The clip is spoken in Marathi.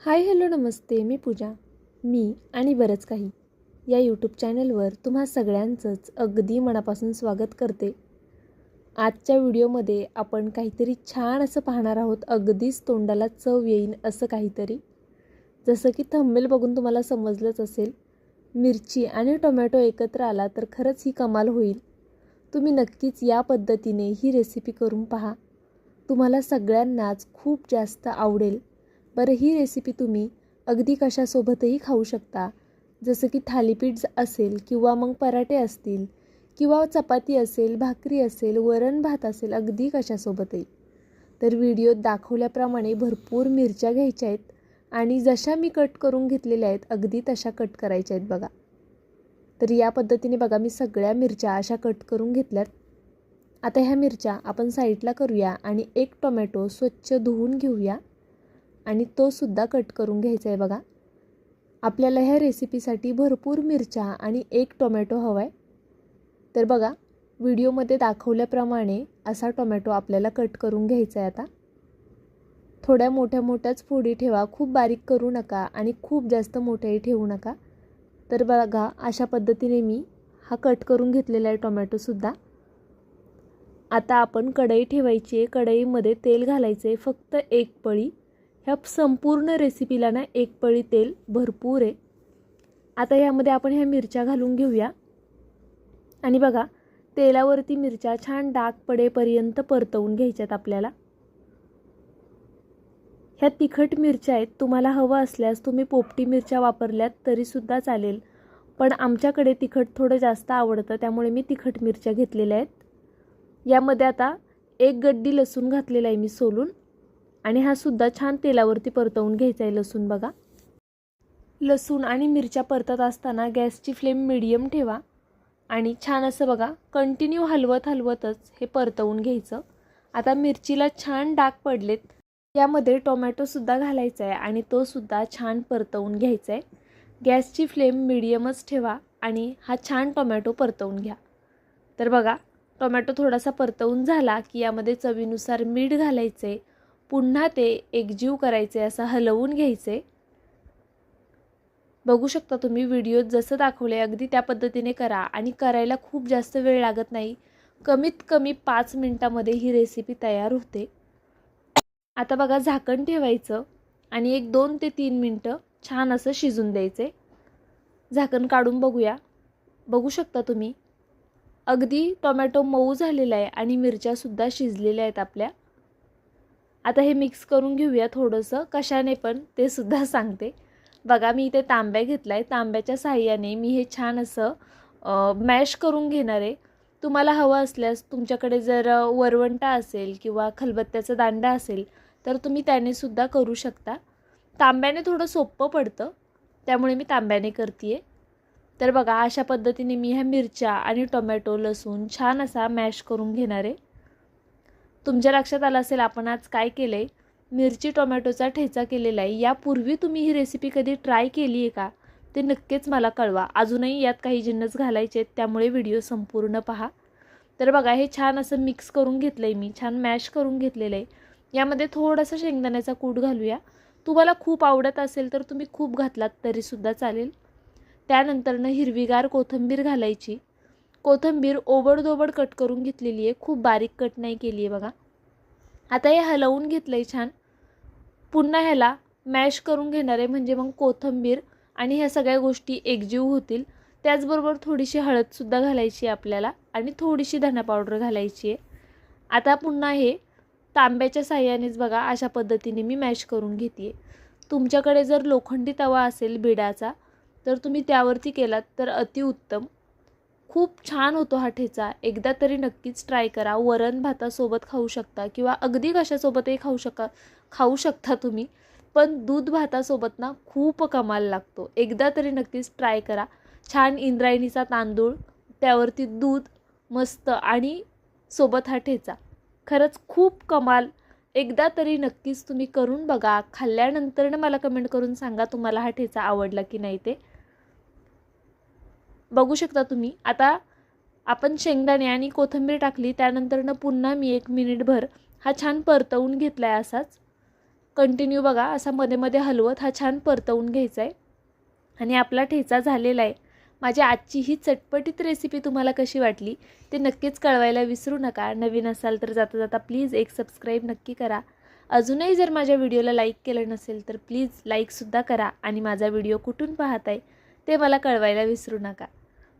हाय हॅलो नमस्ते. मी पूजा. मी आणि बरंच काही. या यूट्यूब चॅनलवर तुम्हा सगळ्यांचंच अगदी मनापासून स्वागत करते. आजच्या व्हिडिओमध्ये आपण काहीतरी छान असं पाहणार आहोत. अगदीच तोंडाला चव येईन असं काहीतरी. जसं की थंबेल बघून तुम्हाला समजलंच असेल. मिरची आणि टोमॅटो एकत्र आला तर खरंच ही कमाल होईल. तुम्ही नक्कीच या पद्धतीने ही रेसिपी करून पहा. तुम्हाला सगळ्यांनाच खूप जास्त आवडेल. बरं ही रेसिपी तुम्ही अगदी कशासोबतही खाऊ शकता. जसं की थालीपीठ असेल किंवा मग पराठे असतील किंवा चपाती असेल भाकरी असेल वरण भात असेल अगदी कशासोबतही. तर व्हिडिओत दाखवल्याप्रमाणे भरपूर मिरच्या घ्यायच्या आहेत आणि जशा मी कट करून घेतलेल्या आहेत अगदी तशा कट करायच्या आहेत बघा. तर या पद्धतीने बघा मी सगळ्या मिरच्या अशा कट करून घेतल्यात. आता ह्या मिरच्या आपण साईडला करूया आणि एक टोमॅटो स्वच्छ धुवून घेऊया. आणि तो सुद्धा कट करून घ्यायचा आहे बघा. आपल्याला ह्या रेसिपीसाठी भरपूर मिरच्या आणि एक टोमॅटो हवा आहे तर बघा व्हिडिओमध्ये दाखवल्याप्रमाणे असा टोमॅटो आपल्याला कट करून घ्यायचा आहे आता. थोड्या मोठ्या मोठ्याच फोडी ठेवा खूप बारीक करू नका आणि खूप जास्त मोठ्याही ठेवू नका. तर बघा अशा पद्धतीने मी हा कट करून घेतलेला आहे टोमॅटोसुद्धा आता आपण कढई ठेवायची आहे कढईमध्ये तेल घालायचं आहे फक्त एक पळी. ह्या संपूर्ण रेसिपीला ना एक पळी तेल भरपूर आहे. आता यामध्ये आपण ह्या मिरच्या घालून घेऊया. आणि बघा तेलावरती मिरच्या छान डाग पडेपर्यंत परतवून घ्यायच्यात आपल्याला. ह्या तिखट मिरच्या आहेत तुम्हाला हवं असल्यास तुम्ही पोपटी मिरच्या वापरल्यात तरीसुद्धा चालेल. पण आमच्याकडे तिखट थोडं जास्त आवडतं त्यामुळे मी तिखट मिरच्या घेतलेल्या आहेत. यामध्ये आता एक गड्डी लसूण घातलेला आहे मी सोलून. आणि हा सुद्धा छान तेलावरती परतवून घ्यायचा आहे लसूण बघा. लसूण आणि मिरच्या परतत असताना गॅसची फ्लेम मिडियम ठेवा. आणि छान असं बघा कंटिन्यू हलवत हलवतच हे परतवून घ्यायचं. आता मिरचीला छान डाग पडलेत. यामध्ये टोमॅटोसुद्धा घालायचा आहे आणि तो सुद्धा छान परतवून घ्यायचा आहे. गॅसची फ्लेम मिडियमच ठेवा आणि हा छान टोमॅटो परतवून घ्या. तर बघा टोमॅटो थोडासा परतवून झाला की यामध्ये चवीनुसार मीठ घालायचे पुन्हा ते एकजीव करायचे असं हलवून घ्यायचे. बघू शकता तुम्ही व्हिडिओत जसं दाखवले अगदी त्या पद्धतीने करा. आणि करायला खूप जास्त वेळ लागत नाही. कमीत कमी पाच मिनटामध्ये ही रेसिपी तयार होते. आता बघा झाकण ठेवायचं. आणि एक दोन ते तीन मिनटं छान असं शिजून द्यायचे. झाकण काढून बघूया. बघू शकता तुम्ही. अगदी टोमॅटो मऊ झालेला आहे आणि मिरच्यासुद्धा शिजलेल्या आहेत आपल्या. आता हे मिक्स करून घेऊया थोडंसं. कशाने पण ते सुद्धा सांगते. बघा मी इथे तांब्या घेतला आहे तांब्याच्या साह्याने मी हे छान असं मॅश करून घेणार आहे. तुम्हाला हवं असल्यास तुमच्याकडे जर वरवंटा असेल किंवा खलबत्त्याचा दांडा असेल तर तुम्ही त्याने सुद्धा करू शकता. तांब्याने थोडं सोपं पडतं. त्यामुळे मी तांब्याने करते आहे तर बघा अशा पद्धतीने मी ह्या मिरच्या आणि टोमॅटो लसूण छान असा मॅश करून घेणार आहे. तुमच्या लक्षात आलं असेल आपण आज काय केलं आहे मिरची टोमॅटोचा ठेचा केलेला आहे. यापूर्वी तुम्ही ही रेसिपी कधी ट्राय केली आहे का? ते नक्कीच मला कळवा. अजूनही यात काही जिन्नस घालायचे आहेत त्यामुळे व्हिडिओ संपूर्ण पहा. तर बघा हे छान असं मिक्स करून घेतलं आहे मी. छान मॅश करून घेतलेलं आहे यामध्ये थोडासा शेंगदाण्याचा कूट घालूया. तुम्हाला खूप आवडत असेल तर तुम्ही खूप घातलात तरीसुद्धा चालेल. त्यानंतरनं हिरवीगार कोथिंबीर घालायची. कोथिंबीर ओबडदोबड कट करून घेतलेली आहे. खूप बारीक कट नाही केली आहे बघा. आता हे हलवून घेतलं आहे छान. पुन्हा ह्याला मॅश करून घेणार आहे. म्हणजे मग कोथिंबीर आणि ह्या सगळ्या गोष्टी एकजीव होतील. त्याचबरोबर थोडीशी हळदसुद्धा घालायची आहे आपल्याला आणि थोडीशी धना पावडर घालायची आहे. आता पुन्हा हे तांब्याच्या साह्यानेच बघा अशा पद्धतीने मी मॅश करून घेते तुमच्याकडे जर लोखंडी तवा असेल बिडाचा तर तुम्ही त्यावरती केलात तर अतिउत्तम. खूप छान होतो हा ठेचा. एकदा तरी नक्कीच ट्राय करा. वरण भातासोबत खाऊ शकता किंवा अगदी कशासोबतही खाऊ शका खाऊ शकता तुम्ही. पण दूध भातासोबत ना खूप कमाल लागतो. एकदा तरी नक्कीच ट्राय करा. छान इंद्रायणीचा तांदूळ त्यावरती दूध मस्त आणि सोबत हा ठेचा. खरंच खूप कमाल. एकदा तरी नक्कीच तुम्ही करून बघा. खाल्ल्यानंतरनं मला कमेंट करून सांगा तुम्हाला हा ठेचा आवडला की नाही ते. बघू शकता तुम्ही. आता आपण शेंगदाणे आणि कोथिंबीर टाकली त्यानंतरनं पुन्हा मी एक मिनिटभर हा छान परतवून घेतला आहे असाच. कंटिन्यू बघा असा मध्ये मध्ये हलवत हा छान परतवून घ्यायचा आहे आणि आपला ठेचा झालेला आहे माझी आजची ही चटपटीत रेसिपी तुम्हाला कशी वाटली ते नक्कीच कळवायला विसरू नका. नवीन असाल तर जाता जाता प्लीज एक सबस्क्राईब नक्की करा. अजूनही जर माझ्या व्हिडिओला लाईक केलं नसेल तर प्लीज लाईकसुद्धा करा. आणि माझा व्हिडिओ कुठून पाहताय ते मला कळवायला विसरू नका.